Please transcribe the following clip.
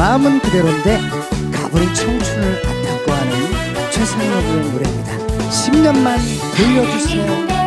마음은 그대로인데 가버린 청춘을 안타까워하는 최상록의 노래입니다. 10년만 돌려주세요.